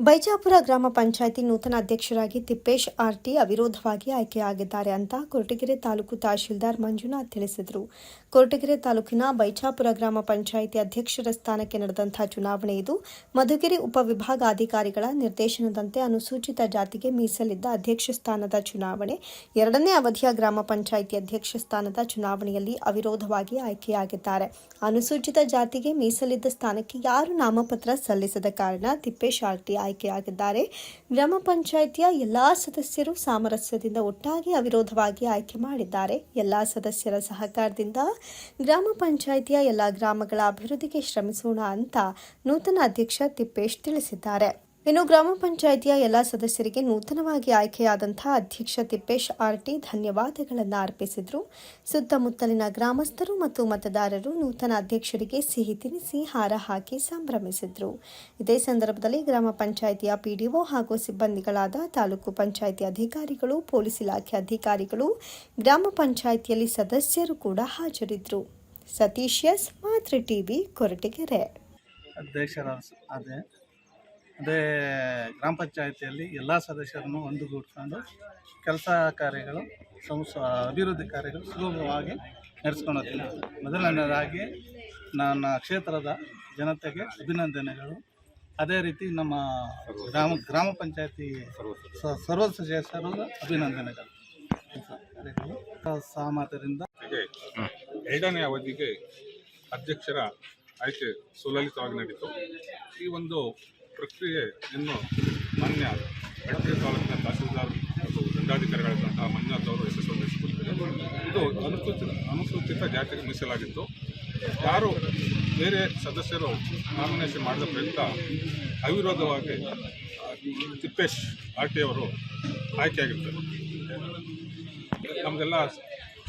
ಬೈಜಾಪುರ ಗ್ರಾಮ ಪಂಚಾಯಿತಿ ನೂತನ ಅಧ್ಯಕ್ಷರಾಗಿ ತಿಪ್ಪೇಶ್ ಆರ್ಟಿ ಅವಿರೋಧವಾಗಿ ಆಯ್ಕೆಯಾಗಿದ್ದಾರೆ ಅಂತ ಕೊರಟಗೆರೆ ತಾಲೂಕು ತಹಶೀಲ್ದಾರ್ ಮಂಜುನಾಥ್ ತಿಳಿಸಿದರು. ಕೊರಟಗೆರೆ ತಾಲೂಕಿನ ಬೈಜಾಪುರ ಗ್ರಾಮ ಪಂಚಾಯಿತಿ ಅಧ್ಯಕ್ಷರ ಸ್ಥಾನಕ್ಕೆ ನಡೆದಂತಹ ಚುನಾವಣೆ ಇದು. ಮಧುಗಿರಿ ಉಪವಿಭಾಗಾಧಿಕಾರಿಗಳ ನಿರ್ದೇಶನದಂತೆ ಅನುಸೂಚಿತ ಜಾತಿಗೆ ಮೀಸಲಿದ್ದ ಅಧ್ಯಕ್ಷ ಸ್ಥಾನದ ಚುನಾವಣೆ, ಎರಡನೇ ಅವಧಿಯ ಗ್ರಾಮ ಪಂಚಾಯಿತಿ ಅಧ್ಯಕ್ಷ ಸ್ಥಾನದ ಚುನಾವಣೆಯಲ್ಲಿ ಅವಿರೋಧವಾಗಿ ಆಯ್ಕೆಯಾಗಿದ್ದಾರೆ. ಅನುಸೂಚಿತ ಜಾತಿಗೆ ಮೀಸಲಿದ್ದ ಸ್ಥಾನಕ್ಕೆ ಯಾರು ನಾಮಪತ್ರ ಸಲ್ಲಿಸದ ಕಾರಣ ತಿಪ್ಪೇಶ್ ಆರ್ಟಿ ಆಯ್ಕೆಯಾಗಿದ್ದಾರೆ. ಗ್ರಾಮ ಪಂಚಾಯಿತಿಯ ಎಲ್ಲಾ ಸದಸ್ಯರು ಸಾಮರಸ್ಯದಿಂದ ಒಟ್ಟಾಗಿ ಅವಿರೋಧವಾಗಿ ಆಯ್ಕೆ ಮಾಡಿದ್ದಾರೆ. ಎಲ್ಲಾ ಸದಸ್ಯರ ಸಹಕಾರದಿಂದ ಗ್ರಾಮ ಪಂಚಾಯಿತಿಯ ಎಲ್ಲ ಗ್ರಾಮಗಳ ಅಭಿವೃದ್ಧಿಗೆ ಶ್ರಮಿಸೋಣ ಅಂತ ನೂತನ ಅಧ್ಯಕ್ಷ ತಿಪ್ಪೇಶ್ ತಿಳಿಸಿದ್ದಾರೆ. ಇನ್ನು ಗ್ರಾಮ ಪಂಚಾಯಿತಿಯ ಎಲ್ಲ ಸದಸ್ಯರಿಗೆ ನೂತನವಾಗಿ ಆಯ್ಕೆಯಾದಂತಹ ಅಧ್ಯಕ್ಷ ತಿಪ್ಪೇಶ್ ಆರ್ಟಿ ಧನ್ಯವಾದಗಳನ್ನು ಅರ್ಪಿಸಿದರು. ಸುತ್ತಮುತ್ತಲಿನ ಗ್ರಾಮಸ್ಥರು ಮತ್ತು ಮತದಾರರು ನೂತನ ಅಧ್ಯಕ್ಷರಿಗೆ ಸಿಹಿ ತಿನಿಸಿ, ಹಾರ ಹಾಕಿ ಸಂಭ್ರಮಿಸಿದರು. ಇದೇ ಸಂದರ್ಭದಲ್ಲಿ ಗ್ರಾಮ ಪಂಚಾಯಿತಿಯ ಪಿಡಿಒ ಹಾಗೂ ಸಿಬ್ಬಂದಿಗಳಾದ ತಾಲೂಕು ಪಂಚಾಯಿತಿ ಅಧಿಕಾರಿಗಳು, ಪೊಲೀಸ್ ಇಲಾಖೆ ಅಧಿಕಾರಿಗಳು, ಗ್ರಾಮ ಪಂಚಾಯಿತಿಯಲ್ಲಿ ಸದಸ್ಯರು ಕೂಡ ಹಾಜರಿದ್ದರು ಸತೀಶ್ ಎಸ್ ಮಾತೃ ಟಿವಿ, ಕೊರಟಗೆರೆ. ಅಧ್ಯಕ್ಷರ ಅದೇ ಗ್ರಾಮ ಪಂಚಾಯಿತಿಯಲ್ಲಿ ಎಲ್ಲ ಸದಸ್ಯರನ್ನು ಒಂದುಗೂಡಿಸ್ಕೊಂಡು ಕೆಲಸ ಕಾರ್ಯಗಳು, ಸಂಸ, ಅಭಿವೃದ್ಧಿ ಕಾರ್ಯಗಳು ಸುಲಭವಾಗಿ ನಡೆಸ್ಕೊಂಡು ಹೋಗ್ತೀನಿ ಮೊದಲನೇದಾಗಿ ನನ್ನ ಕ್ಷೇತ್ರದ ಜನತೆಗೆ ಅಭಿನಂದನೆಗಳು. ಅದೇ ರೀತಿ ನಮ್ಮ ಗ್ರಾಮ ಗ್ರಾಮ ಪಂಚಾಯತಿ ಸರ್ವ ಸದಸ್ಯರು ಅಭಿನಂದನೆಗಳು. ಜೊತೆಗೆ ಎರಡನೇ ಅವಧಿಗೆ ಅಧ್ಯಕ್ಷರ ಆಯ್ಕೆ ಸುಲಲಿತವಾಗಿ ನಡೀತು. ಈ ಒಂದು ಪ್ರಕ್ರಿಯೆಯನ್ನು ಮಾನ್ಯ ಬೆಳಗಾವಿ ತಾಲೂಕಿನ ತಹಸೀಲ್ದಾರ್ ಮತ್ತು ದಂಡಾಧಿಕಾರಿಗಳಾದಂತಹ ಮಂಜುನಾಥ್ ಅವರು ಯಶಸ್ವಿಗೊಳಿಸಿಕೊಟ್ಟಿದ್ದಾರೆ ಇದು ಅನುಸೂಚಿತ ಅನುಸೂಚಿತ ಜಾತಿಗೆ ಮೀಸಲಾಗಿತ್ತು. ಯಾರು ಬೇರೆ ಸದಸ್ಯರು ನಾಮಿನೇಷನ್ ಮಾಡಿದ ಪ್ರಯುಕ್ತ ಅವಿರೋಧವಾಗಿ ತಿಪ್ಪೇಶ್ ಆರ್ ಟಿ ಅವರು ಆಯ್ಕೆಯಾಗಿರ್ತಾರೆ. ನಮಗೆಲ್ಲ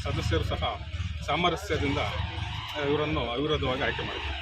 ಸದಸ್ಯರು ಸಹ ಸಾಮರಸ್ಯದಿಂದ ಇವರನ್ನು ಅವಿರೋಧವಾಗಿ ಆಯ್ಕೆ ಮಾಡಿದ್ದಾರೆ